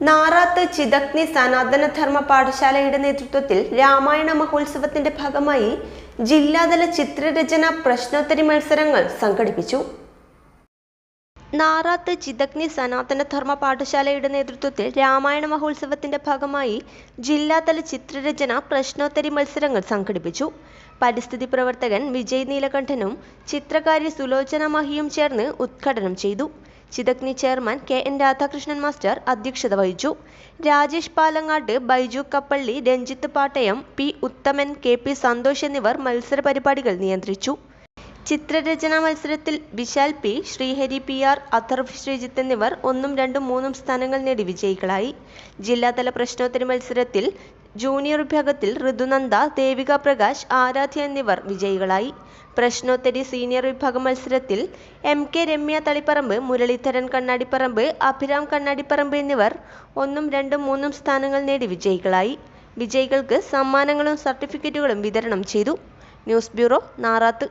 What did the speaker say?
നാറാത്ത് ചിതഗ്നി സനാതനധർമ്മ പാഠശാലയുടെ നേതൃത്വത്തിൽ രാമായണ മഹോത്സവത്തിന്റെ ഭാഗമായി ജില്ലാതല ചിത്രരചന പ്രശ്നോത്തരി മത്സരങ്ങൾ സംഘടിപ്പിച്ചു. നാറാത്ത് ചിതഗ്നി സനാതനധർമ്മ പാഠശാലയുടെ നേതൃത്വത്തിൽ രാമായണ മഹോത്സവത്തിന്റെ ഭാഗമായി ജില്ലാതല ചിത്രരചന പ്രശ്നോത്തരി മത്സരങ്ങൾ സംഘടിപ്പിച്ചു. പരിസ്ഥിതി പ്രവർത്തകൻ വിജയ് നീലകണ്ഠനും ചിത്രകാരി സുലോചന മഹിയും ചേർന്ന് ഉദ്ഘാടനം ചെയ്തു. Chithagni chairman K N Radhakrishnan master അധ്യക്ഷത വഹിച്ചു. Rajesh Palangad Baiju Kappalli Ranjith Pattayam P Uthaman K P Santhosh എന്നിവർ മത്സര പരിപാടികൾ നിയന്ത്രിച്ചു. ചിത്രരചനാ മത്സരത്തിൽ Vishal P Sreehari P R Atharv Sreejith എന്നിവർ ഒന്നും രണ്ടും മൂന്നും സ്ഥാനങ്ങൾ നേടി വിജയികളായി. ജില്ലാതല പ്രശ്നോത്തരി മത്സരത്തിൽ ജൂനിയർ വിഭാഗത്തിൽ ഋതുനന്ദ ദേവിക പ്രകാശ് ആരാധ്യ എന്നിവർ വിജയികളായി. പ്രശ്നോത്തരി സീനിയർ വിഭാഗം മത്സരത്തിൽ എം കെ രമ്യ തളിപ്പറമ്പ് മുരളീധരൻ കണ്ണാടിപ്പറമ്പ് അഭിരാം കണ്ണാടിപ്പറമ്പ് എന്നിവർ ഒന്നും രണ്ടും മൂന്നും സ്ഥാനങ്ങൾ നേടി വിജയികളായി. വിജയികൾക്ക് സമ്മാനങ്ങളും സർട്ടിഫിക്കറ്റുകളും വിതരണം ചെയ്തു. News bureau Narath.